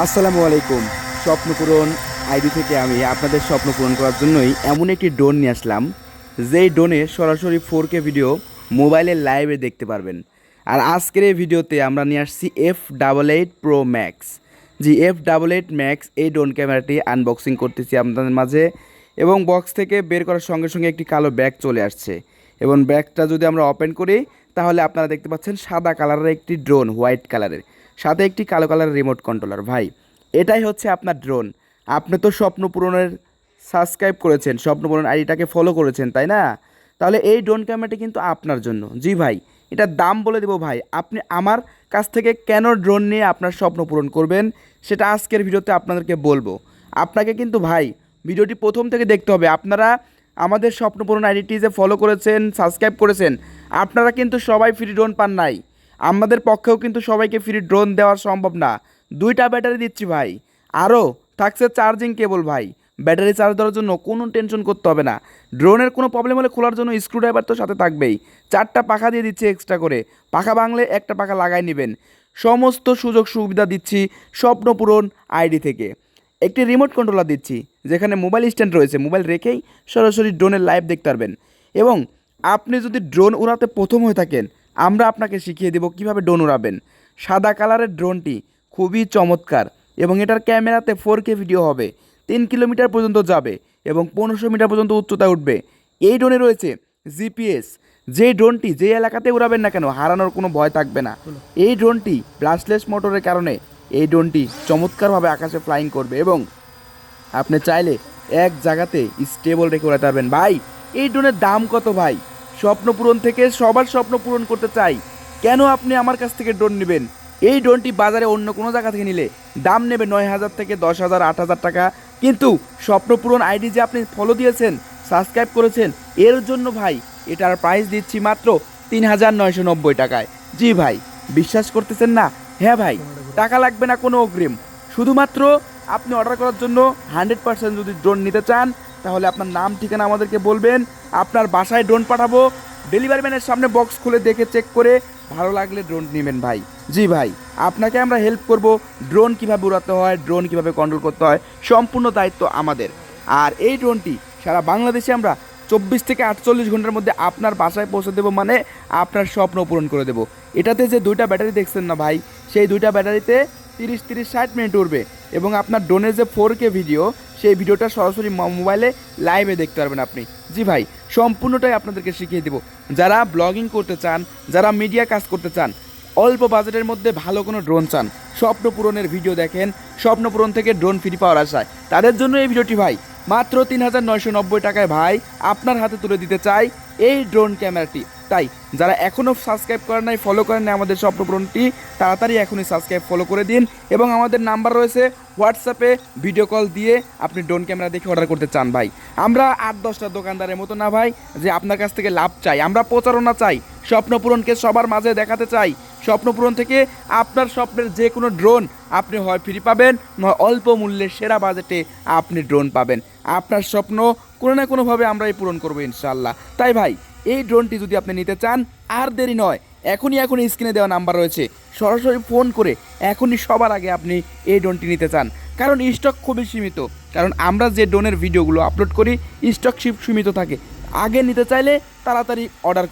আসসালামু আলাইকুম। স্বপ্ন পূরণ আইডি থেকে আমি আপনাদের স্বপ্ন পূরণ করার জন্যই এমন একটি ড্রোন নিয়ে আসলাম। যেই ড্রোনে সরাসরি ফোর কে ভিডিও মোবাইলের লাইভে দেখতে পারবেন। আর আজকের এই ভিডিওতে আমরা নিয়ে আসছি F double eight pro max G F double eight max এই ড্রোন ক্যামেরাটি আনবক্সিং করতেছি আপনাদের মাঝে এবং বক্স থেকে বের করার সঙ্গে সঙ্গে একটি কালো ব্যাগ চলে আসছে। এবং ব্যাগটা যদি আমরা ওপেন করি, তাহলে আপনারা দেখতে পাচ্ছেন সাদা কালারের একটি ড্রোন হোয়াইট কালারের সাথে একটি কালো কালারের রিমোট কন্ট্রোলার ভাই, এটাই হচ্ছে আপনার ড্রোন আপনি তো স্বপ্ন পূরণের সাবস্ক্রাইব করেছেন, স্বপ্ন পূরণ আইডিটাকে ফলো করেছেন, তাই না? তাহলে এই ড্রোন ক্যামেরাটি কিন্তু আপনার জন্য। জি ভাই এটার দাম বলে দেবো ভাই। আপনি আমার কাছ থেকে কেন ড্রোন নিয়ে আপনার স্বপ্ন পূরণ করবেন, সেটা আজকের ভিডিওতে আপনাদেরকে বলব। আপনাকে কিন্তু ভাই, ভিডিওটি প্রথম থেকে দেখতে হবে। আপনারা আমাদের স্বপ্ন পূরণ আইডিটি যে ফলো করেছেন সাবস্ক্রাইব করেছেন, আপনারা কিন্তু সবাই ফ্রি ড্রোন পান নাই। আমাদের পক্ষেও কিন্তু সবাইকে ফ্রি ড্রোন দেওয়া সম্ভব না। দুইটা ব্যাটারি দিচ্ছি ভাই। আরও থাকছে চার্জিং কেবল ভাই। ব্যাটারি চার্জ দেওয়ার জন্য কোনো টেনশন করতে হবে না। ড্রোনের কোনো প্রবলেম হলে খোলার জন্য স্ক্রুড্রাইভার তো সাথে থাকবেই। চারটা পাখা দিয়ে দিচ্ছি এক্সট্রা করে। পাখা বাংলে একটা পাখা লাগাই নেবেন। সমস্ত সুযোগ সুবিধা দিচ্ছি স্বপ্ন পূরণ আইডি থেকে। একটি রিমোট কন্ট্রোলার দিচ্ছি, যেখানে মোবাইল স্ট্যান্ড রয়েছে। মোবাইল রেখেই সরাসরি ড্রোনের লাইভ দেখতে পারবেন। এবং আপনি যদি ড্রোন উড়াতে প্রথম হয়ে থাকেন আমরা আপনাকে শিখিয়ে দেব কীভাবে ড্রোন উড়াবেন। সাদা কালারের ড্রোনটি খুবই চমৎকার এবং এটার ক্যামেরাতে ফোর কে ভিডিও হবে, তিন কিলোমিটার পর্যন্ত যাবে এবং পনেরোশো মিটার পর্যন্ত উচ্চতায় উঠবে। এই ড্রোনে রয়েছে জিপিএস যে ড্রোনটি যে এলাকাতে উড়াবেন না কেন, হারানোর কোনো ভয় থাকবে না। এই ড্রোনটি ব্লাস্টলেস মোটরের কারণে এই ড্রোনটি চমৎকারভাবে আকাশে ফ্লাইং করবে এবং আপনি চাইলে এক জায়গাতে স্টেবল রেখে উড়াতে পারবেন। ভাই, এই ড্রোনের দাম কত ভাই? স্বপ্ন পূরণ থেকে সবার স্বপ্ন পূরণ করতে চাই। কেন আপনি আমার কাছ থেকে ড্রোন নেবেন? এই ড্রোনটি বাজারে অন্য কোনো জায়গা থেকে নিলে দাম নেবে নয় হাজার থেকে দশ হাজার, আট হাজার টাকা। কিন্তু স্বপ্ন পূরণ আইডি যে আপনি ফলো দিয়েছেন সাবস্ক্রাইব করেছেন, এর জন্য ভাই এটার প্রাইস দিচ্ছি মাত্র তিন হাজার নয়শো নব্বই টাকায়। জি ভাই, বিশ্বাস করতেছেন না? হ্যাঁ ভাই, টাকা লাগবে না কোনো অগ্রিম। শুধুমাত্র আপনি অর্ডার করার জন্য হান্ড্রেড পার্সেন্ট যদি ড্রোন নিতে চান, তাহলে আপনার নাম, ঠিকানা আমাদেরকে বলবেন। আপনার বাসায় ড্রোন পাঠাবো। ডেলিভারি ম্যানের সামনে বক্স খুলে দেখে চেক করে ভালো লাগলে ড্রোন নেবেন ভাই। জি ভাই, আপনাকে আমরা হেল্প করব ড্রোন কীভাবে উড়াতে হয় ড্রোন কীভাবে কন্ট্রোল করতে হয়, সম্পূর্ণ দায়িত্ব আমাদের। আর এই ড্রোনটি সারা বাংলাদেশে আমরা চব্বিশ থেকে আটচল্লিশ ঘণ্টার মধ্যে আপনার বাসায় পৌঁছে দেবো মানে আপনার স্বপ্ন পূরণ করে দেবো। এটাতে যে দুইটা ব্যাটারি দেখছেন না ভাই, সেই দুইটা ব্যাটারিতে তিরিশ তিরিশ, ষাট মিনিট উঠবে এবং আপনার ড্রোনের যে ফোর কে ভিডিও সেই ভিডিওটা সরাসরি মোবাইলে লাইভে দেখতে পারবেন আপনি। জি ভাই, সম্পূর্ণটাই আপনাদেরকে শিখিয়ে দেবো। যারা ব্লগিং করতে চান, যারা মিডিয়া কাজ করতে চান, অল্প বাজেটের মধ্যে ভালো কোনো ড্রোন চান, স্বপ্ন পূরণের ভিডিও দেখেন, স্বপ্ন পূরণ থেকে ড্রোন ফ্রি পাওয়ার আশায়। তাদের জন্য এই ভিডিওটি ভাই মাত্র তিন হাজার নয়শো নব্বই টাকায় ভাই আপনার হাতে তুলে দিতে চাই এই ড্রোন ক্যামেরাটি। তাই, যারা এখনও সাবস্ক্রাইব করেন নাই ফলো করেন নাই আমাদের স্বপ্নপূরণটি তাড়াতাড়ি এখনই সাবস্ক্রাইব ফলো করে দিন এবং আমাদের নাম্বার রয়েছে হোয়াটসঅ্যাপে ভিডিও কল দিয়ে আপনি ড্রোন ক্যামেরা দেখে অর্ডার করতে চান ভাই। আমরা আট দশটা দোকানদারের মতো না ভাই, যে আপনার কাছ থেকে লাভ চাই। আমরা প্রচারণা চাই স্বপ্নপূরণকে সবার মাঝে দেখাতে চাই। স্বপ্নপূরণ থেকে আপনার স্বপ্নের যে কোনো ড্রোন আপনি হয় ফ্রি পাবেন, নয় অল্প মূল্যে সেরা বাজেটে আপনি ড্রোন পাবেন। আপনার স্বপ্ন কোনো না কোনোভাবে আমরাই পূরণ করব ইনশাল্লাহ তাই ভাই, এই ড্রোনটি যদি আপনি নিতে চান, আর দেরি নয়, এখনই এখনই স্ক্রিনে দেওয়া নাম্বার রয়েছে। সরাসরি ফোন করে এখনই সবার আগে আপনি এই ড্রোনটি নিতে চান। কারণ স্টক খুবই সীমিত। কারণ আমরা যে ড্রোনের ভিডিওগুলো আপলোড করি স্টক সীমিত থাকে। আগে নিতে চাইলে তাড়াতাড়ি অর্ডার